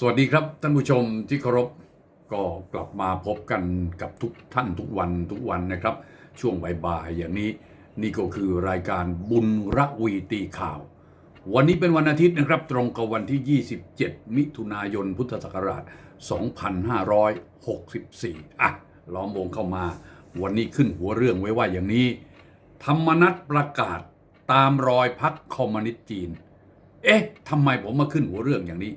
สวัสดีครับท่านผู้ชมที่เคารพก็กลับมาพบกันกับทุกท่านทุกวันทุกวันนะครับ ช่วงบ่ายๆอย่างนี้นี่ก็คือรายการบุญระวีตีข่าว วันนี้เป็นวันอาทิตย์นะครับ ตรงกับวันที่ 27 มิถุนายนพุทธศักราช 2564 อะล้อมวงเข้ามา วันนี้ขึ้นหัวเรื่องไว้ว่าอย่างนี้ ธรรมนัตประกาศตามรอยพักคอมมิวนิสต์จีน เอ๊ะทำไมผมมาขึ้นหัวเรื่องอย่างนี้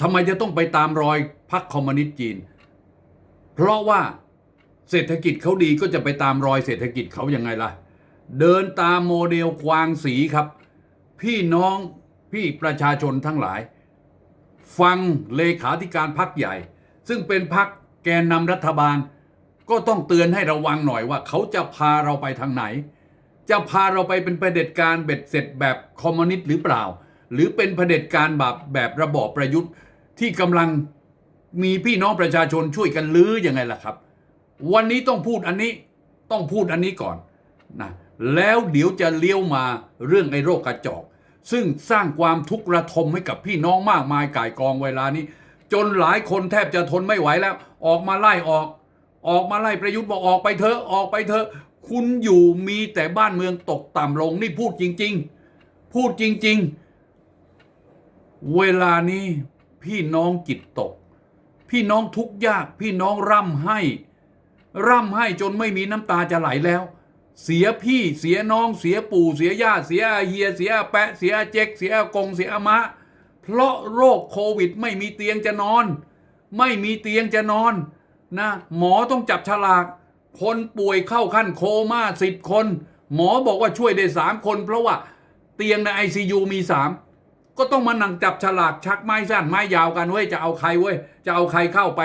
ทำไมจะต้องไปตามรอยพรรคคอมมิวนิสต์จีน เพราะว่าเศรษฐกิจเขาดีก็จะไปตามรอยเศรษฐกิจเขายังไงล่ะ เดินตามโมเดลควางสีครับ พี่น้องพี่ประชาชนทั้งหลาย ฟังเลขาธิการพรรคใหญ่ ซึ่งเป็นพรรคแกนนำรัฐบาล ก็ต้องเตือนให้ระวังหน่อยว่า เขาจะพาเราไปทางไหน จะพาเราไปเป็นเผด็จการเบ็ดเสร็จแบบคอมมิวนิสต์หรือเปล่า หรือเป็นเผด็จการแบบแบบระบอบประยุทธ์ ที่กำลังมีพี่น้องประชาชนช่วยกันลื้อยังไงล่ะครับ วันนี้ต้องพูดอันนี้ต้องพูดอันนี้ก่อนนะแล้วเดี๋ยวจะเลี้ยวมาเรื่องไอ้โรคกระจอก ซึ่งสร้างความทุกข์ระทมให้กับพี่น้องมากมายก่ายกองเวลานี้ จนหลายคนแทบจะทนไม่ไหวแล้ว ออกมาไล่ออก ออกมาไล่ประยุทธ์บอกออกไปเถอะออกไปเถอะ คุณอยู่มีแต่บ้านเมืองตกต่ำลงนี่พูดจริง ๆ พูดจริง ๆ เวลานี้ พี่น้องจิตตก พี่น้องทุกข์ยาก พี่น้องร่ำให้ ร่ำให้จนไม่มีน้ำตาจะไหลแล้ว เสียพี่เสียน้องเสียปู่เสียย่าเสียเฮียเสียแปะเสียเจ๊กเสียกงเสียมะ เพราะโรคโควิดไม่มีเตียงจะนอน ไม่มีเตียงจะนอนนะหมอต้องจับฉลาก คนป่วยเข้าขั้นโคม่าสิบคน หมอบอกว่าช่วยได้สามคน เพราะว่าเตียงในไอซียูมีสาม ก็ต้องมานั่งจับฉลากชักไม้สั้นไม้ยาวกันเว้ยจะเอาใครเว้ยจะเอาใครเข้าไป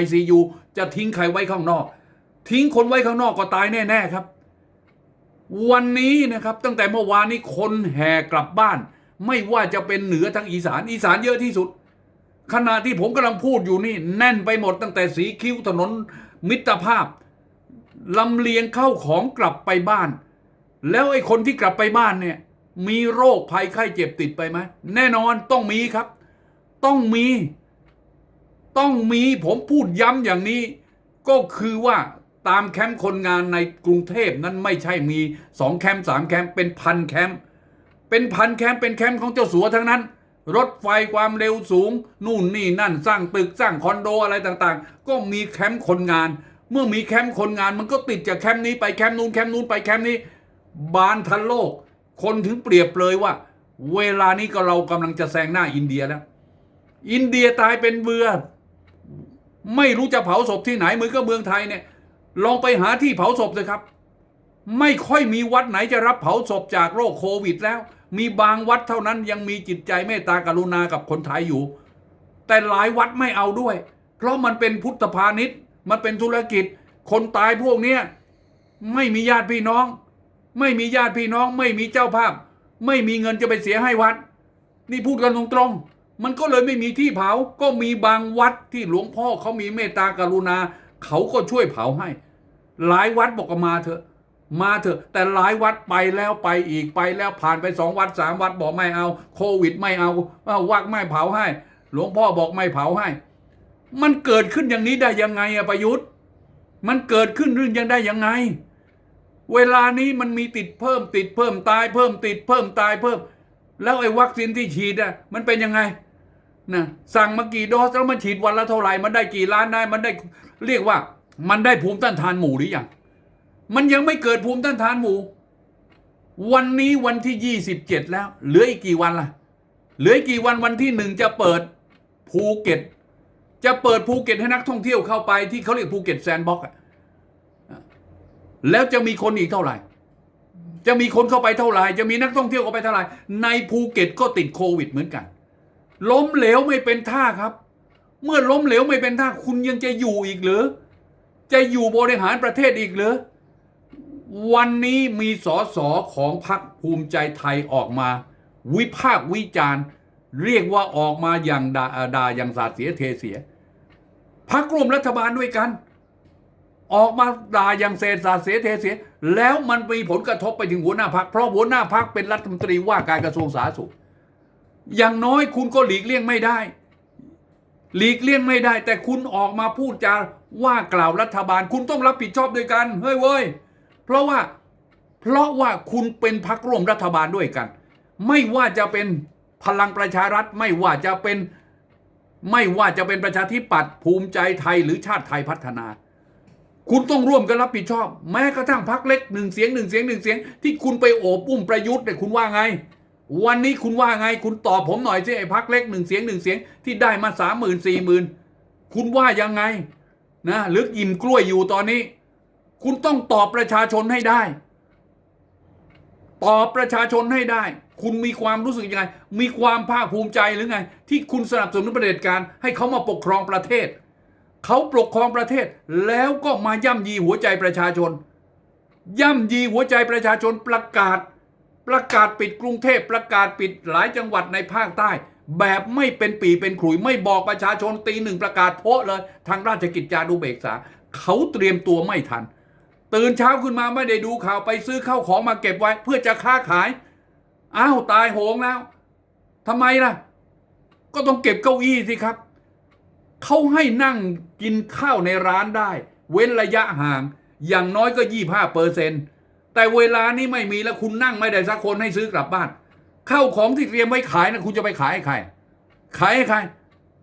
ICU จะทิ้งใครไว้ข้างนอก ทิ้งคนไว้ข้างนอกก็ตายแน่ ๆครับ วันนี้นะครับ ตั้งแต่เมื่อวานนี้คนแห่กลับบ้าน ไม่ว่าจะเป็นเหนือทั้งอีสานอีสานเยอะที่สุด ขณะที่ผมกำลังพูดอยู่นี่ แน่นไปหมดตั้งแต่สีคิ้วถนนมิตรภาพลำเลียงเข้าของกลับไปบ้าน แล้วไอ้คนที่กลับไปบ้านเนี่ย มีโรคภัยไข้เจ็บติดไปไหมแน่นอนต้องมีครับ ต้องมี ต้องมีผมพูดย้ำอย่างนี้ ก็คือว่าตามแคมป์คนงานในกรุงเทพนั้นไม่ใช่มีสองแคมป์สามแคมป์เป็นพันแคมป์เป็นพันแคมป์เป็นแคมป์ของเจ้าสัวทั้งนั้น รถไฟความเร็วสูง นู่นนี่นั่นสร้างตึกสร้างคอนโดอะไรต่างๆ ก็มีแคมป์คนงาน เมื่อมีแคมป์คนงานมันก็ติดจากแคมป์นี้ไปแคมป์นู้นแคมป์นู้นไปแคมป์นี้ บานทันโลก คนถึงเปรียบเลยว่า เวลานี้ก็เรากำลังจะแซงหน้าอินเดียแล้ว อินเดียตายเป็นเบือ ไม่รู้จะเผาศพที่ไหนเหมือนกับเมืองไทยเนี่ย ลองไปหาที่เผาศพเลยครับ ไม่ค่อยมีวัดไหนจะรับเผาศพจากโรคโควิดแล้ว มีบางวัดเท่านั้นยังมีจิตใจเมตตากรุณากับคนไทยอยู่ แต่หลายวัดไม่เอาด้วย เพราะมันเป็นพุทธพาณิชย์ มันเป็นธุรกิจ คนตายพวกเนี้ยไม่มีญาติพี่น้อง ไม่มีญาติพี่น้องไม่มีเจ้าภาพ ไม่มีเงินจะไปเสียให้วัด นี่พูดกันตรงๆ มันก็เลยไม่มีที่เผา ก็มีบางวัดที่หลวงพ่อเขามีเมตตากรุณา เขาก็ช่วยเผาให้ หลายวัดบอกมาเถอะมาเถอะแต่หลายวัดไปแล้วไปอีกไปแล้วผ่านไปสองวัดสามวัดบอกไม่เอา โควิดไม่เอาเอาวักไม่เผาให้ หลวงพ่อบอกไม่เผาให้ มันเกิดขึ้นอย่างนี้ได้ยังไงอะประยุทธ์ มันเกิดขึ้นเรื่องยังได้ยังไง เวลานี้มันมีติดเพิ่มติดเพิ่มตายเพิ่มติดเพิ่มตายเพิ่ม แล้วไอ้วัคซีนที่ฉีดอะมันเป็นยังไงนะสั่งมากี่โดสแล้วมันฉีดวันละเท่าไหร่มันได้กี่ล้านได้มันได้เรียกว่า มันได้ภูมิต้านทานหมู่หรือยังมันยังไม่เกิดภูมิต้านทานหมู่ วันนี้วันที่ยี่สิบเจ็ดแล้ว เหลืออีกกี่วันล่ะ เหลืออีกกี่วันวันที่หนึ่งจะเปิดภูเก็ต จะเปิดภูเก็ตให้นักท่องเที่ยวเข้าไปที่เขาเรียกภูเก็ตแซนด์บ็อกซ์ แล้วจะมีคนอีกเท่าไหร่ จะมีคนเข้าไปเท่าไหร่ จะมีนักท่องเที่ยวเข้าไปเท่าไหร่ ในภูเก็ตก็ติดโควิดเหมือนกัน ล้มเหลวไม่เป็นท่าครับ เมื่อล้มเหลวไม่เป็นท่าคุณยังจะอยู่อีกหรือ จะอยู่บริหารประเทศอีกหรือ วันนี้มีสสของพรรคภูมิใจไทยออกมา วิพากษ์วิจารณ์ เรียกว่าออกมาอย่างด่าด่าอย่างสาดเสียเทเสียพักร่วมรัฐบาลด้วยกัน ออกมาด่าอย่างเศษสาเสียเทเสีย แล้วมันมีผลกระทบไปถึงหัวหน้าพักเพราะหัวหน้าพักเป็นรัฐมนตรีว่าการกระทรวงสาธารณสุข อย่างน้อยคุณก็หลีกเลี่ยงไม่ได้ หลีกเลี่ยงไม่ได้ แต่คุณออกมาพูดจาว่ากล่าวรัฐบาล คุณต้องรับผิดชอบด้วยกันเฮ้ยเว้ยเพราะว่าเพราะว่าคุณเป็นพักร่วมรัฐบาลด้วยกัน ไม่ว่าจะเป็นพลังประชารัฐไม่ว่าจะเป็นไม่ว่าจะเป็นประชาธิปัตย์ภูมิใจไทยหรือชาติไทยพัฒนา คุณต้องร่วมกันรับผิดชอบ แม้กระทั่งพักเล็กหนึ่งเสียงหนึ่งเสียงหนึ่งเสียง ที่คุณไปโอบอุ้มประยุทธ์เนี่ยคุณว่าไง วันนี้คุณว่าไง คุณตอบผมหน่อยสิไอ้พักเล็กหนึ่งเสียงหนึ่งเสียงที่ได้มาสามหมื่นสี่หมื่นคุณว่ายังไงนะหรืออิ่มกล้วยอยู่ตอนนี้ คุณต้องตอบประชาชนให้ได้ ตอบประชาชนให้ได้ คุณมีความรู้สึกยังไง มีความภาคภูมิใจหรือไง ที่คุณสนับสนุนประเด็จการให้เขามาปกครองประเทศ เขาปกครองประเทศแล้วก็มาย่ำยีหัวใจประชาชน ย่ำยีหัวใจประชาชนประกาศ ประกาศปิดกรุงเทพประกาศปิดหลายจังหวัดในภาคใต้ แบบไม่เป็นปีเป็นขลุยไม่บอกประชาชนตีหนึ่งประกาศโพะเลย ทางราชกิจจานุเบกษา เขาเตรียมตัวไม่ทัน ตื่นเช้าขึ้นมาไม่ได้ดูข่าวไปซื้อข้าวของมาเก็บไว้ เพื่อจะค้าขายอ้าวตายโหงแล้วทำไมล่ะ ก็ต้องเก็บเก้าอี้สิครับ เขาให้นั่งกินข้าวในร้านได้ เว้นระยะห่าง อย่างน้อยก็ยี่ห้าเปอร์เซ็นต์แต่เวลานี้ไม่มีแล้วคุณนั่งไม่ได้สักคนให้ซื้อกลับบ้านข้าวของที่เตรียมไว้ขายนะคุณจะไปขายให้ใคร ขายให้ใคร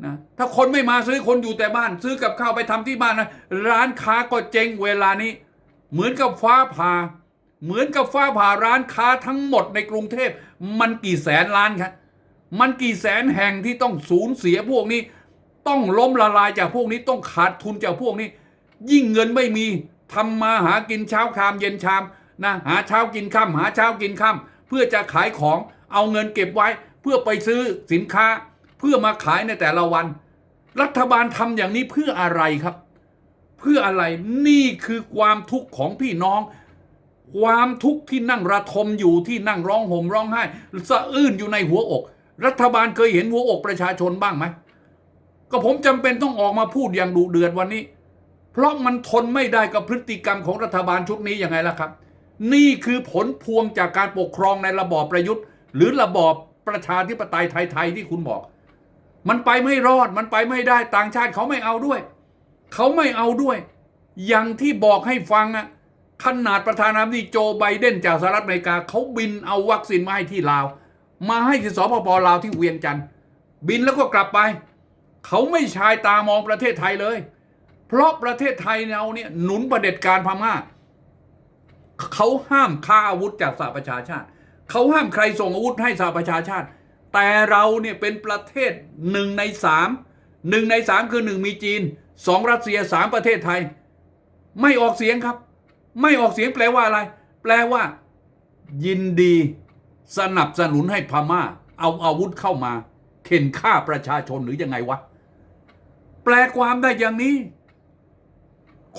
นะถ้าคนไม่มาซื้อคนอยู่แต่บ้าน ซื้อกับข้าวไปทำที่บ้านนะร้านค้าก็เจ๊งเวลานี้ เหมือนกับฟ้าผ่า เหมือนกับฟ้าผ่าร้านค้าทั้งหมดในกรุงเทพมันกี่แสนล้านครับมันกี่แสนแห่งที่ต้องสูญเสียพวกนี้ ต้องล้มละลายจากพวกนี้ต้องขาดทุนจากพวกนี้ ยิ่งเงินไม่มีทำมาหากินเช้าคามเย็นชามนะหาเช้ากินค่ำหาเช้ากินค่ำเพื่อจะขายของเอาเงินเก็บไว้ เพื่อไปซื้อสินค้า เพื่อมาขายในแต่ละวัน รัฐบาลทำอย่างนี้เพื่ออะไรครับ เพื่ออะไรนี่คือความทุกข์ของพี่น้อง ความทุกข์ที่นั่งระทมอยู่ที่นั่งร้องห่มร้องไห้สะอื้นอยู่ในหัวอก รัฐบาลเคยเห็นหัวอกประชาชนบ้างไหม ก็ผมจำเป็นต้องออกมาพูดอย่างดุเดือดวันนี้ เพราะมันทนไม่ได้กับพฤติกรรมของรัฐบาลชุดนี้ยังไงล่ะครับ นี่คือผลพวงจากการปกครองในระบอบประยุทธ์ หรือระบอบประชาธิปไตยไทยๆที่คุณบอก มันไปไม่รอดมันไปไม่ได้ต่างชาติเขาไม่เอาด้วย เขาไม่เอาด้วย อย่างที่บอกให้ฟังอะขนาดประธานาธิบดีโจไบเดนจากสหรัฐอเมริกาเขาบินเอาวัคซีนมาให้ที่ลาว มาให้ที่สปปลาวที่เวียงจันทร์บินแล้วก็กลับไป เขาไม่ชายตามองประเทศไทยเลย เพราะประเทศไทยเราเนี่ยหนุนประเด็จการพม่าเขาห้ามค้าอาวุธจากสหประชาชาติเขาห้ามใครส่งอาวุธให้สหประชาชาติ แต่เราเนี่ยเป็นประเทศหนึ่งในสามหนึ่งในสามคือหนึ่งมีจีนสองรัสเซียสามประเทศไทย ไม่ออกเสียงครับ ไม่ออกเสียงแปลว่าอะไร แปลว่า ยินดีสนับสนุนให้พม่า เอาอาวุธเข้ามา เข็นฆ่าประชาชนหรือยังไงวะ แปลความได้อย่างนี้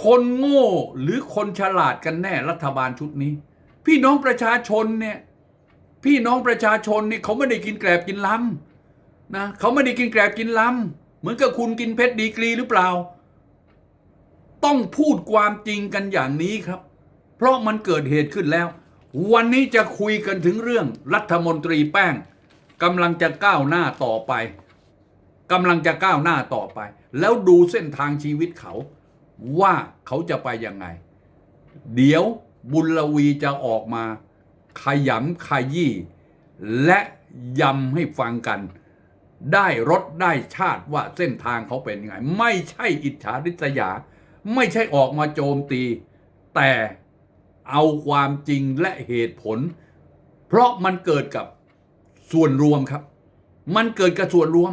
คนโง่หรือคนฉลาดกันแน่รัฐบาลชุดนี้ พี่น้องประชาชนเนี่ยพี่น้องประชาชนเนี่ยเขาไม่ได้กินแกลบกินล้ำนะเขาไม่ได้กินแกลบกินล้ำเหมือนกับคุณกินเพชรดีกรีหรือเปล่า ต้องพูดความจริงกันอย่างนี้ครับ เพราะมันเกิดเหตุขึ้นแล้ว วันนี้จะคุยกันถึงเรื่องรัฐมนตรีแป้งกำลังจะก้าวหน้าต่อไป กำลังจะก้าวหน้าต่อไป แล้วดูเส้นทางชีวิตเขา ว่าเขาจะไปยังไง เดี๋ยวบุญลวีจะออกมา ขยำขยี้และยำให้ฟังกัน ได้รสได้ชาติว่าเส้นทางเขาเป็นยังไง ไม่ใช่อิจฉาริษยา ไม่ใช่ออกมาโจมตี แต่เอาความจริงและเหตุผล เพราะมันเกิดกับส่วนรวมครับ มันเกิดกับส่วนรวม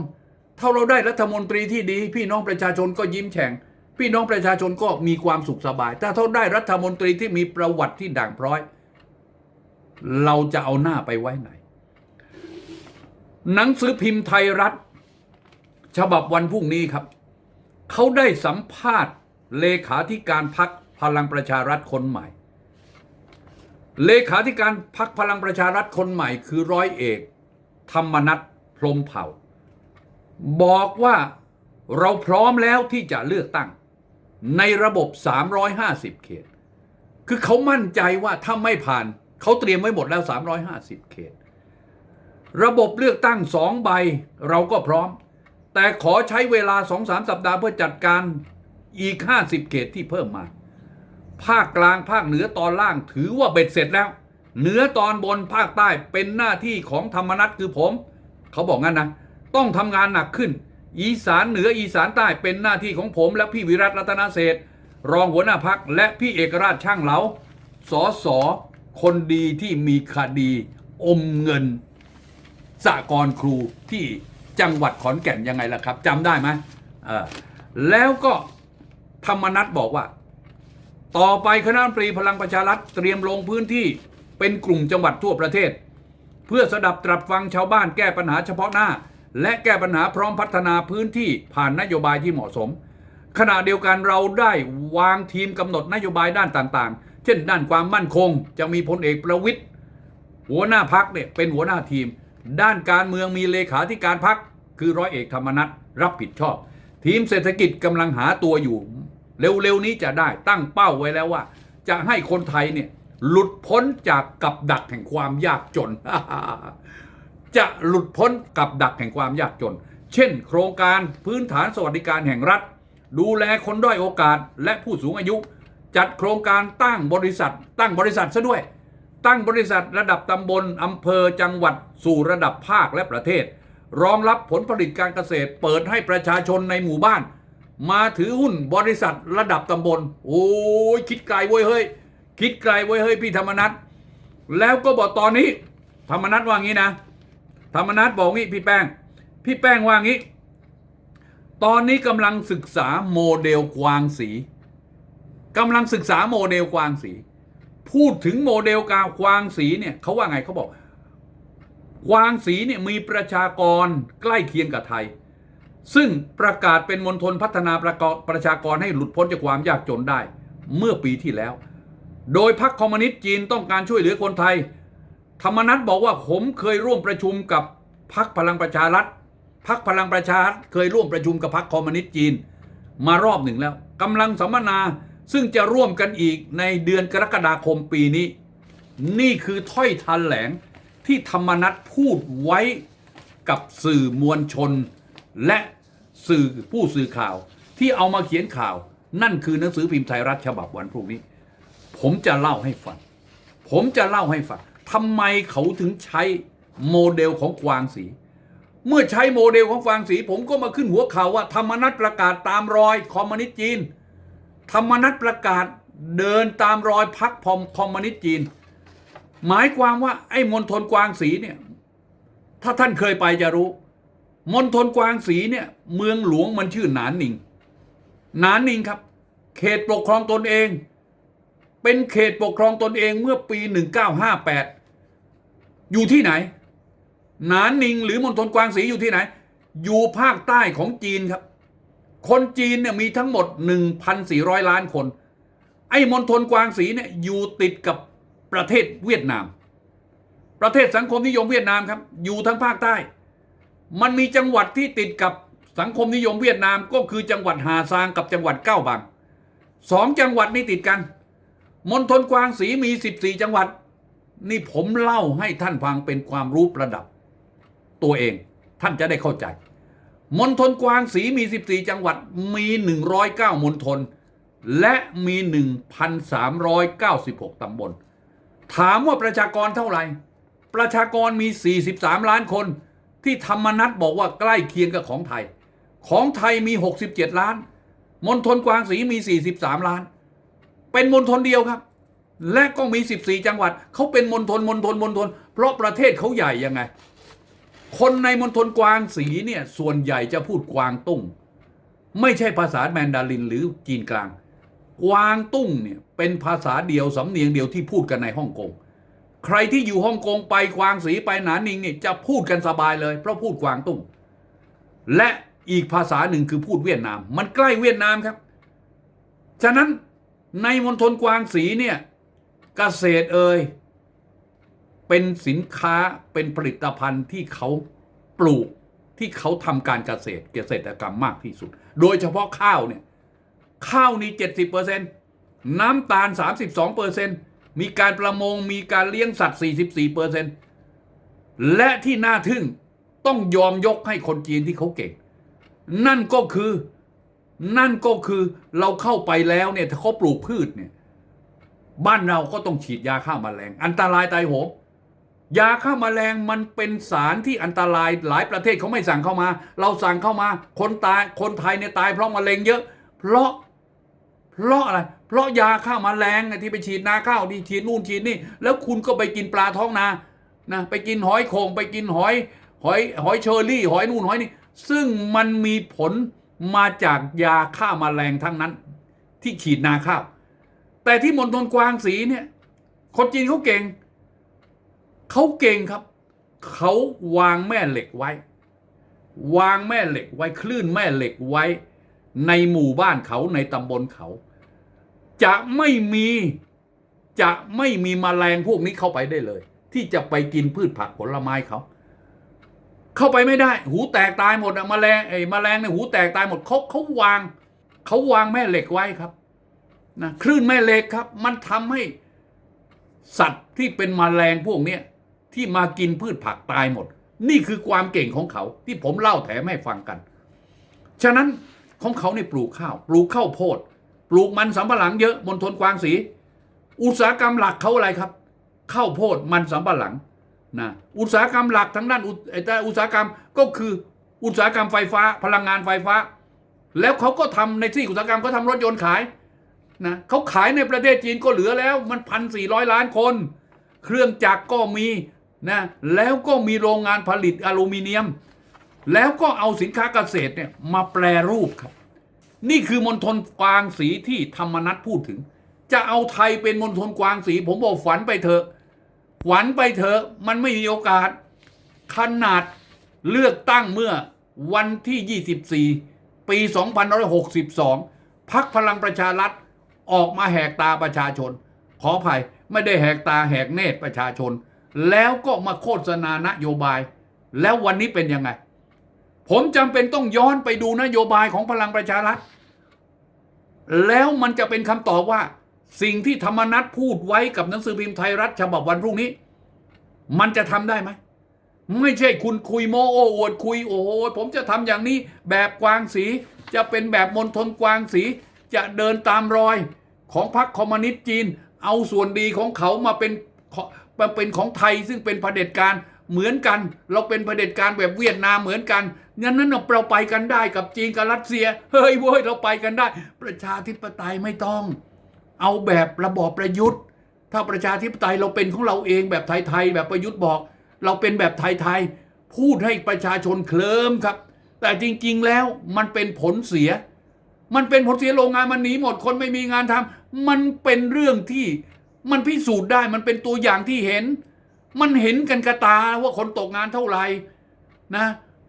ถ้าเราได้รัฐมนตรีที่ดี พี่น้องประชาชนก็ยิ้มแฉ่ง พี่น้องประชาชนก็มีความสุขสบาย ถ้าเขาได้รัฐมนตรีที่มีประวัติที่ด่างพร้อย เราจะเอาหน้าไปไว้ไหน หนังสือพิมพ์ไทยรัฐ ฉบับวันพรุ่งนี้ครับเขาได้สัมภาษณ์เลขาธิการพักพลังประชารัฐคนใหม่ เลขาธิการพักพลังประชารัฐคนใหม่ คือร้อยเอก ธรรมนัฐพรมเผ่า บอกว่าเราพร้อมแล้วที่จะเลือกตั้ง ในระบบ 350 เขต คือเขามั่นใจว่าถ้าไม่ผ่านเขาเตรียมไว้หมดแล้ว 350 เขต ระบบเลือกตั้งสองใบเราก็พร้อม แต่ขอใช้เวลาสองสามสัปดาห์เพื่อจัดการอีก 50 เขตที่เพิ่มมา ภาคกลางภาคเหนือตอนล่างถือว่าเบ็ดเสร็จแล้ว เหนือตอนบนภาคใต้เป็นหน้าที่ของธรรมนัตคือผม เขาบอกงั้นนะ ต้องทำงานหนักขึ้น อีสานเหนืออีสานใต้เป็นหน้าที่ของผมและพี่วิรัตรัตนเศษรองหัวหน้าพักและพี่เอกราชช่างเหลาสอสอคนดีที่มีคดีอมเงินสากรครูที่จังหวัดขอนแก่นยังไงล่ะครับจำได้ไหมแล้วก็ธรรมนัตบอกว่า ต่อไปคณะรัฐมนตรีพลังประชารัฐเตรียมลงพื้นที่เป็นกลุ่มจังหวัดทั่วประเทศ เพื่อสดับตรับฟังชาวบ้านแก้ปัญหาเฉพาะหน้า และแก้ปัญหาพร้อมพัฒนาพื้นที่ผ่านนโยบายที่เหมาะสม ขณะเดียวกันเราได้วางทีมกำหนดนโยบายด้านต่างๆ เช่นด้านความมั่นคง จะมีพลเอกประวิตยหัวหน้าพักเนี่ยเป็นหัวหน้าทีม ด้านการเมืองมีเลขาธิการพักคือร้อยเอกธรรมนัฐรับผิดชอบ ทีมเศรษฐกิจกำลังหาตัวอยู่ เร็วๆนี้จะได้ตั้งเป้าไว้แล้วว่า จะให้คนไทยเนี่ยหลุดพ้นจากกับดักแห่งความยากจน จะหลุดพ้นกับดักแห่งความยากจน เช่น โครงการพื้นฐานสวัสดิการแห่งรัฐ ดูแลคนด้อยโอกาสและผู้สูงอายุ จัดโครงการตั้งบริษัท ตั้งบริษัทซะด้วย ตั้งบริษัทระดับตำบลอำเภอจังหวัดสู่ระดับภาคและประเทศ รองรับผลผลิตการเกษตร เปิดให้ประชาชนในหมู่บ้าน มาถือหุ้นบริษัทระดับตำบล โอ้ยคิดไกลเว้ยเฮ้ยคิดไกลเว้ยเฮ้ยพี่ธรรมนัทแล้วก็บอกตอนนี้ ธรรมนัทว่างี้นะ ธรรมนัทบอกงี้พี่แป้ง พี่แป้งว่างี้ ตอนนี้กำลังศึกษาโมเดลกวางสีกำลังศึกษาโมเดลกวางสี พูดถึงโมเดลกาวางสีเนี่ยเขาว่าไงเขาบอกกวางสีเนี่ยมีประชากรใกล้เคียงกับไทย ซึ่งประกาศเป็นมณฑลพัฒนาประกอบประชากรให้หลุดพ้นจากความยากจนได้ เมื่อปีที่แล้ว โดยพรรคคอมมิวนิสต์จีนต้องการช่วยเหลือคนไทย ธรรมนัฐบอกว่าผมเคยร่วมประชุมกับพรรคพลังประชารัฐพรรคพลังประชารัฐเคยร่วมประชุมกับพรรคคอมมิวนิสต์จีน มารอบหนึ่งแล้วกำลังสัมมนาซึ่งจะร่วมกันอีกในเดือนกรกฎาคมปีนี้ นี่คือถ้อยทันแหลงที่ธรรมนัฐพูดไว้กับสื่อมวลชน และสื่อผู้สื่อข่าว ที่เอามาเขียนข่าว นั่นคือหนังสือพิมพ์ไทยรัฐฉบับวันพรุ่งนี้ ผมจะเล่าให้ฟังผมจะเล่าให้ฟัง ทำไมเขาถึงใช้โมเดลของกวางสี เมื่อใช้โมเดลของกวางสี ผมก็มาขึ้นหัวข่าวว่า ธรรมนัฐประกาศตามรอยคอมมิวนิสต์จีน ธรรมนัฐประกาศเดินตามรอยพักพอมคอมมิวนิสต์จีน หมายความว่าไอ้มณฑลกวางสีเนี่ยถ้าท่านเคยไปจะรู้มณฑลกวางสีเนี่ยเมืองหลวงมันชื่อหนานนิง หนานนิงครับ เขตปกครองตนเอง เป็นเขตปกครองตนเองเมื่อปี 1958 อยู่ที่ไหน หนานนิงหรือมณฑลกวางสีอยู่ที่ไหน อยู่ภาคใต้ของจีนครับ คนจีนเนี่ยมีทั้งหมด 1,400 ล้านคน ไอ้มณฑลกวางสีเนี่ยอยู่ติดกับประเทศเวียดนาม ประเทศสังคมนิยมเวียดนามครับ อยู่ทั้งภาคใต้ มันมีจังหวัดที่ติดกับสังคมนิยมเวียดนามก็คือจังหวัดหาซางกับจังหวัดเก้าบางสองจังหวัดนี้ติดกัน มณฑลกวางสีมี 14 จังหวัด นี่ผมเล่าให้ท่านฟังเป็นความรู้ระดับ ตัวเองท่านจะได้เข้าใจมณฑลกวางสีมี 14 จังหวัดมี 109มณฑลและมี 1,396 ตำบล ถามว่าประชากรเท่าไหร่ ประชากรมี 43 ล้านคน ที่ธรรมนัตบอกว่าใกล้เคียงกับของไทย ของไทยมี 67 ล้านมณฑลกวางสีมี 43 ล้าน เป็นมณฑลเดียวครับ และก็มี 14 จังหวัดเขาเป็นมณฑลมณฑลมณฑลเพราะประเทศเขาใหญ่ยังไง คนในมณฑลกวางสีเนี่ยส่วนใหญ่จะพูดกวางตุ้ง ไม่ใช่ภาษาแมนดารินหรือจีนกลาง กวางตุ้งเนี่ยเป็นภาษาเดียวสำเนียงเดียวที่พูดกันในฮ่องกงใครที่อยู่ฮ่องกงไปกวางสีไปหนานนิงเนี่ยจะพูดกันสบายเลย เพราะพูดกวางตุ้ง และอีกภาษาหนึ่งคือพูดเวียดนาม มันใกล้เวียดนามครับ ฉะนั้น ในมณฑลกวางสีเนี่ยเกษตรเอ่ยเป็นสินค้าเป็นผลิตภัณฑ์ที่เขาปลูกที่เขาทำการเกษตรเกษตรกรรมมากที่สุด โดยเฉพาะข้าวเนี่ยข้าวนี่ 70%น้ำตาล 32%มีการประมงมีการเลี้ยงสัตว์ 44%และที่น่าทึ่งต้องยอมยกให้คนจีนที่เขาเก่ง นั่นก็คือ นั่นก็คือเราเข้าไปแล้วเนี่ยถ้าเขาปลูกพืชเนี่ย บ้านเราก็ต้องฉีดยาฆ่าแมลง อันตรายตายโหงยาฆ่าแมลงมันเป็นสารที่อันตรายหลายประเทศเขาไม่สั่งเข้ามา เราสั่งเข้ามา คนตายคนไทยเนี่ยตายเพราะมะเร็งเยอะ เพราะ เพราะอะไร เพราะยาฆ่าแมลงที่ไปฉีดนาข้าวที่ฉีดนู่นฉีดนี่ แล้วคุณก็ไปกินปลาท้องนานะไปกินหอยโขงไปกินหอย หอยหอยเชอรี่ หอยนู่นหอยนี่ซึ่งมันมีผล มาจากยาฆ่าแมลงทั้งนั้น ที่ฉีดนาข้าว แต่ที่มณฑลกวางสีเนี่ย คนจีนเขาเก่งเขาเก่งครับ เขาวางแม่เหล็กไว้ วางแม่เหล็กไว้คลื่นแม่เหล็กไว้ในหมู่บ้านเขาในตำบลเขา จะไม่มีจะไม่มีมแมลงพวกนี้เข้าไปได้เลย ที่จะไปกินพืชผักผลไม้เขา เข้าไปไม่ได้ หูแตกตายหมดอะแมลงไอ้แมลงในหูแตกตายหมดเขาเขาวางเขาวางแม่เหล็กไว้ครับนะคลื่นแม่เหล็กครับ มันทำให้สัตว์ที่เป็นแมลงพวกเนี้ยที่มากินพืชผักตายหมด นี่คือความเก่งของเขา ที่ผมเล่าแถมให้ฟังกัน ฉะนั้นของเขาเนี่ยปลูกข้าว ปลูกข้าวโพด ปลูกมันสำปะหลังเยอะมณฑลกวางสี อุตสาหกรรมหลักเขาอะไรครับข้าวโพดมันสำปะหลัง นะอุตสาหกรรมหลักทั้งด้านอุตอุตสาหกรรมก็คืออุตสาหกรรมไฟฟ้า พลังงานไฟฟ้า แล้วเขาก็ทำในที่อุตสาหกรรมก็ทำรถยนต์ขายนะเขาขายในประเทศจีนก็เหลือแล้วมันพันสี่ร้อยล้านคน เครื่องจักรก็มีนะแล้วก็มีโรงงานผลิตอลูมิเนียม แล้วก็เอาสินค้าเกษตรเนี่ยมาแปรรูปครับ นี่คือมณฑลกวางสีที่ธรรมนัฐพูดถึง จะเอาไทยเป็นมณฑลกวางสี ผมบอกฝันไปเถอะ ฝันไปเถอะมันไม่มีโอกาส ขนาดเลือกตั้งเมื่อวันที่ 24 ปี 2562 พักพลังประชารัฐออกมาแหกตาประชาชน ขออภัยไม่ได้แหกตาแหกเนตรประชาชน แล้วก็มาโฆษณานโยบาย แล้ววันนี้เป็นยังไง ผมจำเป็นต้องย้อนไปดูนโยบายของพลังประชารัฐ แล้วมันจะเป็นคำตอบว่า สิ่งที่ธรรมนัฐพูดไว้กับหนังสือพิมพ์ไทยรัฐฉบับวันพรุ่งนี้ มันจะทำได้ไหมไม่ใช่คุณคุยโมโอ้อวดคุยโอ้โหผมจะทำอย่างนี้แบบกวางสี จะเป็นแบบมณฑลกวางสี จะเดินตามรอยของพรรคคอมมิวนิสต์จีน เอาส่วนดีของเขามาเป็นมาเป็นของไทยซึ่งเป็นเผด็จการเหมือนกัน เราเป็นเผด็จการแบบเวียดนามเหมือนกันงั้นนั้นเราไปกันได้กับจีนกับรัสเซีย เฮ้ยเว้ยเราไปกันได้ ประชาธิปไตยไม่ต้อง เอาแบบระบอบประยุทธ์ ถ้าประชาธิปไตยเราเป็นของเราเองแบบไทยๆแบบประยุทธ์บอก เราเป็นแบบไทยๆพูดให้ประชาชนเคลิ้มครับ แต่จริงๆแล้วมันเป็นผลเสีย มันเป็นผลเสียโรงงานมันหนีหมดคนไม่มีงานทำมันเป็นเรื่องที่มันพิสูจน์ได้มันเป็นตัวอย่างที่เห็น มันเห็นกันกระตาว่าคนตกงานเท่าไหร่นะ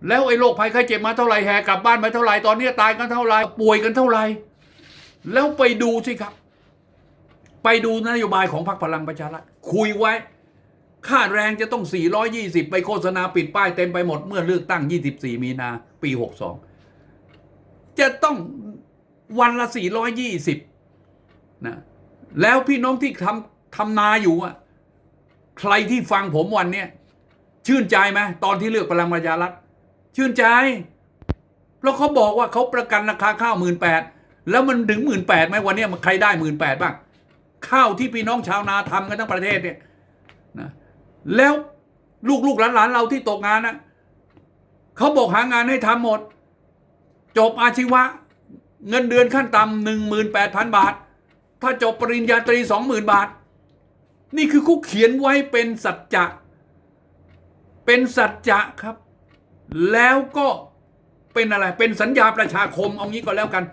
แล้วไอ้โรคภัยไข้เจ็บมาเท่าไหร่แห่กลับบ้านมาเท่าไหร่ตอนนี้ตายกันเท่าไหร่ป่วยกันเท่าไหร่แล้วไปดูสิครับ ไปดูนโยบายของพรรคพลังประชารัฐคุยไว้ ค่าแรงจะต้อง 420 ไปโฆษณาปิดป้ายเต็มไปหมดเมื่อเลือกตั้ง 24 มีนาปี 62 จะต้องวันละ 420 นะ แล้วพี่น้องที่ทำทำนาอยู่อะใครที่ฟังผมวันเนี้ยชื่นใจไหมตอนที่เลือกพลังประชารัฐชื่นใจเพราะเขาบอกว่าเขาประกันราคาข้าวหมื่นแปดแล้วมันถึงหมื่นแปดไหมวันนี้มันใครได้หมื่นแปดบ้าง ข้าวที่พี่น้องชาวนาทำกันทั้งประเทศเนี่ยนะแล้วลูกลูกหลานหลานเราที่ตกงานนะเขาบอกหางานให้ทำหมด จบอาชีวะ เงินเดือนขั้นต่ำหนึ่งหมื่นแปดพันบาท ถ้าจบปริญญาตรีสองหมื่นบาท นี่คือเขาเขียนไว้เป็นสัจจะ เป็นสัจจะครับ แล้วก็เป็นอะไร เป็นสัญญาประชาคมเอางี้ก็แล้วกัน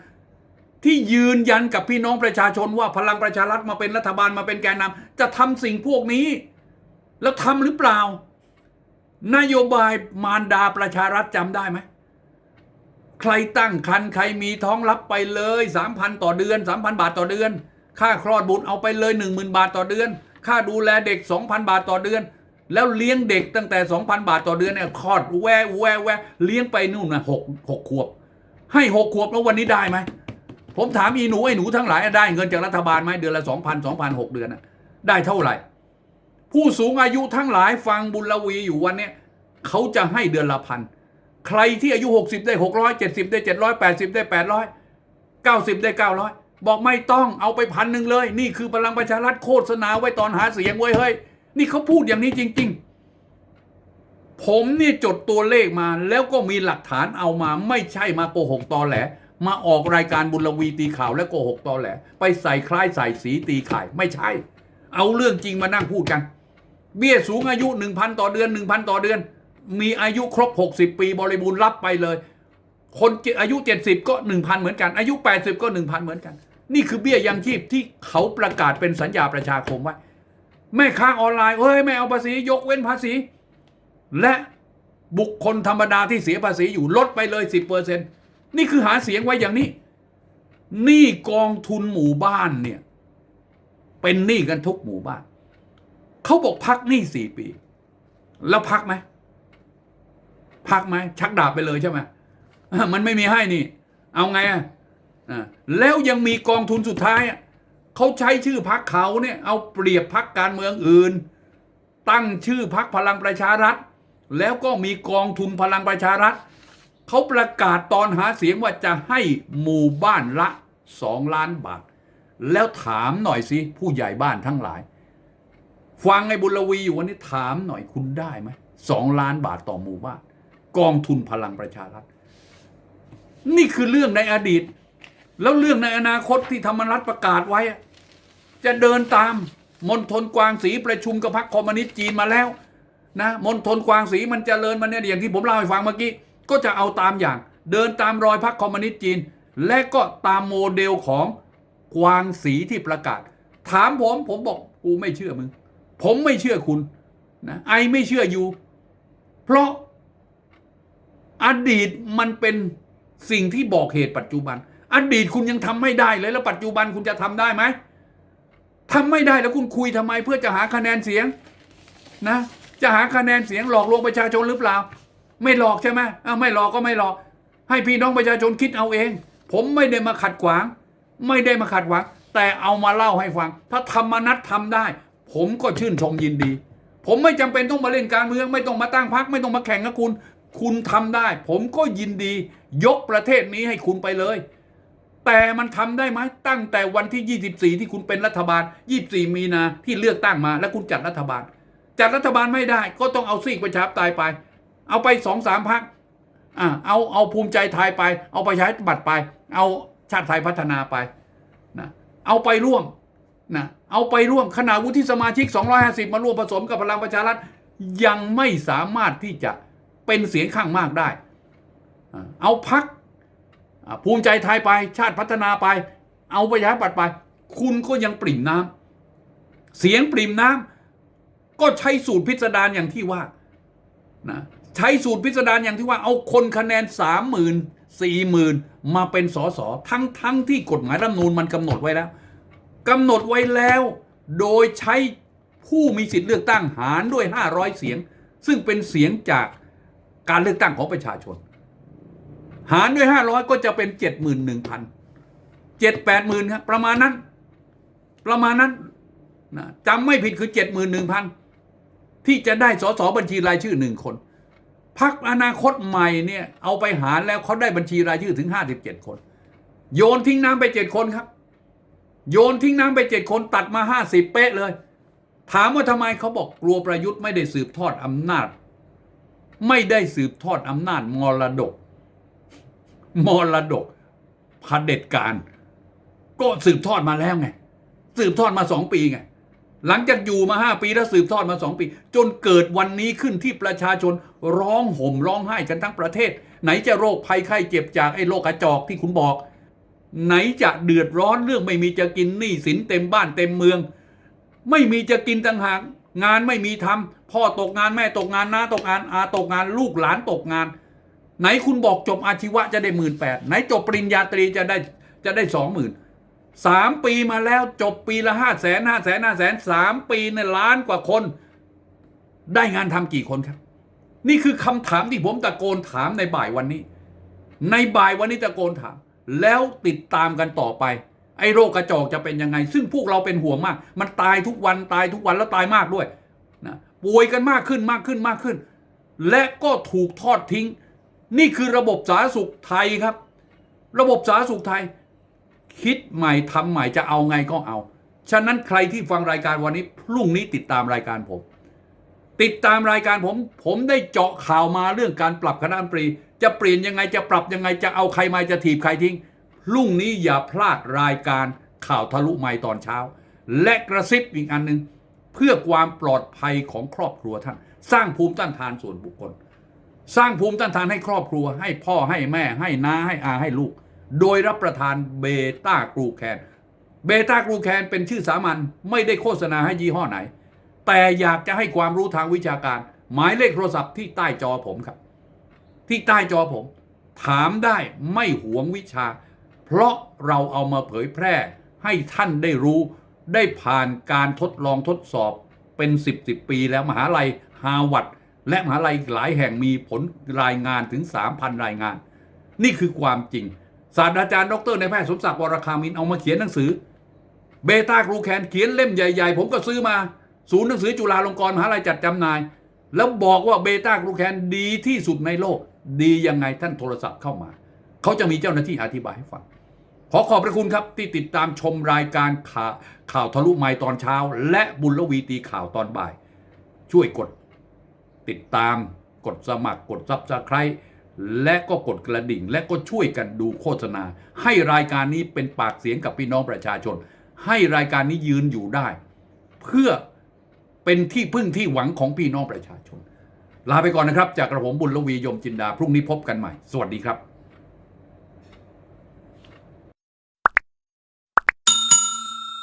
ที่ยืนยันกับพี่น้องประชาชนว่าพลังประชารัฐมาเป็นรัฐบาลมาเป็นแกนนำจะทำสิ่งพวกนี้ แล้วทำหรือเปล่า นโยบายมารดาประชารัฐจำได้ไหมใครตั้งครรภ์ใครมีท้องรับไปเลยสามพันต่อเดือนสามพันบาทต่อเดือน ค่าคลอดบุตรเอาไปเลยหนึ่งหมื่นบาทต่อเดือน ค่าดูแลเด็กสองพันบาทต่อเดือน แล้วเลี้ยงเด็กตั้งแต่สองพันบาทต่อเดือนเนี่ยคลอดแวแวแวเลี้ยงไปนู่นนะหกหกขวบ ให้หกขวบแล้ววันนี้ได้ไหม ผมถามอีหนูไอ้หนูทั้งหลายได้เงินจากรัฐบาลไหมเดือนละสองพันสองพันหกเดือนนะได้เท่าไหร่ ผู้สูงอายุทั้งหลายฟังบุญละวีอยู่วันเนี้ยเขาจะให้เดือนละพันใครที่อายุ 60 ได้ 600 70 ได้700 80 ได้ 800 90 ได้ 900 บอกไม่ต้องเอาไปพันหนึ่งเลย นี่คือพลังประชารัฐโฆษณาไว้ตอนหาเสียงไว้ยเฮ้ย นี่เขาพูดอย่างนี้จริง ๆ ผมนี่จดตัวเลขมาแล้วก็มีหลักฐานเอามาไม่ใช่มาโกหกตอแหล มาออกรายการบุญลวีตีข่าวและโกหกตอแหล ไปใส่คล้ายใส่สีตีข่ายไม่ใช่ เอาเรื่องจริงมานั่งพูดกัน เบี้ยสูงอายุ 1,000 ต่อเดือน 1,000 ต่อเดือน มีอายุครบ 60 ปีบริบูรณ์รับไปเลย คนอายุ 70 ก็ 1,000 เหมือนกัน อายุ 80 ก็ 1,000 เหมือนกัน นี่คือเบี้ยยังชีพที่เขาประกาศเป็นสัญญาประชาคมไว้แม่ค้าออนไลน์เฮ้ยไม่เอาภาษียกเว้นภาษี และบุคคลธรรมดาที่เสียภาษีอยู่ลดไปเลย 10% นี่คือหาเสียงไว้อย่างนี้หนี่กองทุนหมู่บ้านเนี่ย เป็นหนี้กันทุกหมู่บ้าน เขาบอกพักหนี้สี่ปี แล้วพักไหมพักไหมชักดาบไปเลยใช่ไหมมันไม่มีให้นี่ เอาไงอะแล้วยังมีกองทุนสุดท้ายเขาใช้ชื่อพักเขาเนี่ย เอาเปรียบพักการเมืองอื่น ตั้งชื่อพักพลังประชารัฐ แล้วก็มีกองทุนพลังประชารัฐ เขาประกาศตอนหาเสียงว่าจะให้หมู่บ้านละสองล้านบาท แล้วถามหน่อยสิ ผู้ใหญ่บ้านทั้งหลาย ฟังไอ้บุญลวีอยู่วันนี้ถามหน่อยคุณได้ไหมสองล้านบาทต่อหมู่บ้าน กองทุนพลังประชารัฐ นี่คือเรื่องในอดีต แล้วเรื่องในอนาคตที่ธรรมรัฐประกาศไว้ จะเดินตามมณฑลกวางศรีประชุมกับพรรคคอมมิวนิสต์จีนมาแล้วนะมณฑลกวางศรีมันจเจริญมันเนี่ยอย่างที่ผมเล่าให้ฟังเมื่อกี้ ก็จะเอาตามอย่าง เดินตามรอยพรรคคอมมิวนิสต์จีน และก็ตามโมเดลของกวางศรีที่ประกาศ ถามผมผมบอกกูไม่เชื่อมึง ผมไม่เชื่อคุณนะไอไม่เชื่ออยู่ เพราะอดีตมันเป็นสิ่งที่บอกเหตุปัจจุบัน อดีตคุณยังทำไม่ได้เลยแล้วปัจจุบันคุณจะทำได้ไหมทำไม่ได้แล้วคุณคุยทำไมเพื่อจะหาคะแนนเสียงนะ จะหาคะแนนเสียงหลอกลวงประชาชนหรือเปล่า ไม่หลอกใช่ไหมอ้าวไม่หลอกก็ไม่หลอก ให้พี่น้องประชาชนคิดเอาเอง ผมไม่ได้มาขัดขวาง ไม่ได้มาขัดขวาง แต่เอามาเล่าให้ฟัง ถ้าธรรมนัตทำได้ ผมก็ชื่นชมยินดี ผมไม่จำเป็นต้องมาเล่นการเมือง ไม่ต้องมาตั้งพักไม่ต้องมาแข่งกับคุณ คุณทำได้ ผมก็ยินดี ยกประเทศนี้ให้คุณไปเลย แต่มันทำได้ไหมตั้งแต่วันที่ 24 ที่คุณเป็นรัฐบาล 24 มีนาที่เลือกตั้งมา แล้วคุณจัดรัฐบาล จัดรัฐบาลไม่ได้ ก็ต้องเอาซีกประชาธิปไตยไป เอาไปสองสามพักอ่าเอาเอาภูมิใจไทยไป เอาประชาธิปัตย์ไป เอาชาติไทยพัฒนาไปนะเอาไปร่วมนะเอาไปร่วมขณะวุฒิสมาชิก 250 มาร่วมผสมกับพลังประชารัฐยังไม่สามารถที่จะเป็นเสียงข้างมากได้ เอาพักอ่าภูมิใจไทยไปชาติพัฒนาไป เอาประชาธิปัตย์ไป คุณก็ยังปริ่มน้ำเสียงปริ่มน้ำก็ใช้สูตรพิสดารอย่างที่ว่านะ ใช้สูตรพิสดารอย่างที่ว่าเอาคนคะแนนสามหมื่นสี่หมื่นมาเป็นสสทั้งทั้งที่กฎหมายรัฐมนูญมันกำหนดไว้แล้วกำหนดไว้แล้ว โดยใช้ผู้มีสิทธิ์เลือกตั้งหารด้วย 500 เสียง ซึ่งเป็นเสียงจากการเลือกตั้งของประชาชน หารด้วยห้าร้อยก็จะเป็นเจ็ดหมื่นหนึ่งพันเจ็ดแปดหมื่นครับประมาณนั้น ประมาณนั้นนะจำไม่ผิดคือเจ็ดหมื่นหนึ่งพันที่จะได้สสบัญชีรายชื่อหนึ่งคน พักอนาคตใหม่เนี่ยเอาไปหารแล้วเขาได้บัญชีรายชื่อถึงห้าสิบเจ็ดคน โยนทิ้งน้ำไปเจ็ดคนครับ โยนทิ้งน้ำไปเจ็ดคนตัดมาห้าสิบเป๊ะเลย ถามว่าทำไมเขาบอกกลัวประยุทธ์ไม่ได้สืบทอดอำนาจ ไม่ได้สืบทอดอำนาจมรดกมรดกเผด็จการ ก็สืบทอดมาแล้วไง สืบทอดมาสองปีไง หลังจากอยู่มาห้าปีแล้วสืบทอดมาสองปี จนเกิดวันนี้ขึ้นที่ประชาชนร้องห่มร้องไห้กันทั้งประเทศ ไหนจะโรคภัยไข้เจ็บจากไอ้โรคกระจอกที่คุณบอก ไหนจะเดือดร้อนเรื่องไม่มีจะกินหนี้สินเต็มบ้านเต็มเมือง ไม่มีจะกินต่างหากงานไม่มีทำพ่อตกงานแม่ตกงานน้าตกงานอาตกงานลูกหลานตกงาน ไหนคุณบอกจบอาชีวะจะได้หมื่นแปดไหนจบปริญญาตรีจะได้จะได้สองหมื่น สามปีมาแล้วจบปีละห้าแสนห้าแสนห้าแสนสามปีในล้านกว่าคน ได้งานทำกี่คนครับ นี่คือคำถามที่ผมตะโกนถามในบ่ายวันนี้ ในบ่ายวันนี้ตะโกนถาม แล้วติดตามกันต่อไป ไอ้โรคกระจอกจะเป็นยังไง ซึ่งพวกเราเป็นห่วงมาก มันตายทุกวันตายทุกวันแล้วตายมากด้วยนะป่วยกันมากขึ้นมากขึ้นมากขึ้น และก็ถูกทอดทิ้ง นี่คือระบบสาธารณสุขไทยครับ ระบบสาธารณสุขไทย คิดใหม่ทำใหม่จะเอาไงก็เอา ฉะนั้นใครที่ฟังรายการวันนี้ พรุ่งนี้ติดตามรายการผม ติดตามรายการผม ผมได้เจาะข่าวมาเรื่องการปรับคณะรัฐมนตรี จะเปลี่ยนยังไงจะปรับยังไงจะเอาใครมาจะถีบใครทิ้งพรุ่งนี้อย่าพลาดรายการข่าวทะลุไมค์ตอนเช้า และกระซิบอีกอันหนึ่งเพื่อความปลอดภัยของครอบครัวท่าน สร้างภูมิต้านทานส่วนบุคคล สร้างภูมิต้านทานให้ครอบครัว ให้พ่อให้แม่ให้น้าให้อาให้ลูก โดยรับประทานเบต้ากรูแคน เบต้ากรูแคนเป็นชื่อสามัญไม่ได้โฆษณาให้ยี่ห้อไหน แต่อยากจะให้ความรู้ทางวิชาการ หมายเลขโทรศัพท์ที่ใต้จอผมครับ ที่ใต้จอผม ถามได้ไม่หวงวิชา เพราะเราเอามาเผยแพร่ให้ท่านได้รู้ได้ผ่านการทดลองทดสอบเป็น 10 10ปีแล้วมหาลัยฮาวาดและมหาลัยหลายแห่งมีผลรายงานถึง 3,000 รายงาน นี่คือความจริง ศาสตราจารย์ดรในแพทย์สมศักดิ์วรคามินเอามาเขียนหนังสือ เบต้ากรูแคนเขียนเล่มใหญ่ ๆ ผมก็ซื้อมา ศูนย์หนังสือจุฬาลงกรณ์มหาลัยจัดจำหน่าย แล้วบอกว่าเบต้ากรูแคนดีที่สุดในโลก ดียังไงท่านโทรศัพท์เข้ามา เขาจะมีเจ้าหน้าที่อธิบายให้ฟัง ขอขอบพระคุณครับที่ติดตามชมรายการข่าวข่าวทะลุไมค์ตอนเช้า และบุญละวีตีข่าวตอนบ่าย ช่วยกด ติดตามกดสมัครกดซับสไครต์ และก็กดกระดิ่ง และก็ช่วยกันดูโฆษณา ให้รายการนี้เป็นปากเสียงกับพี่น้องประชาชน ให้รายการนี้ยืนอยู่ได้ เพื่อเป็นที่พึ่งที่หวังของพี่น้องประชาชน ลาไปก่อนนะครับ จากกระผมบุญลวียมจินดาพรุ่งนี้พบกันใหม่ สวัสดีครับ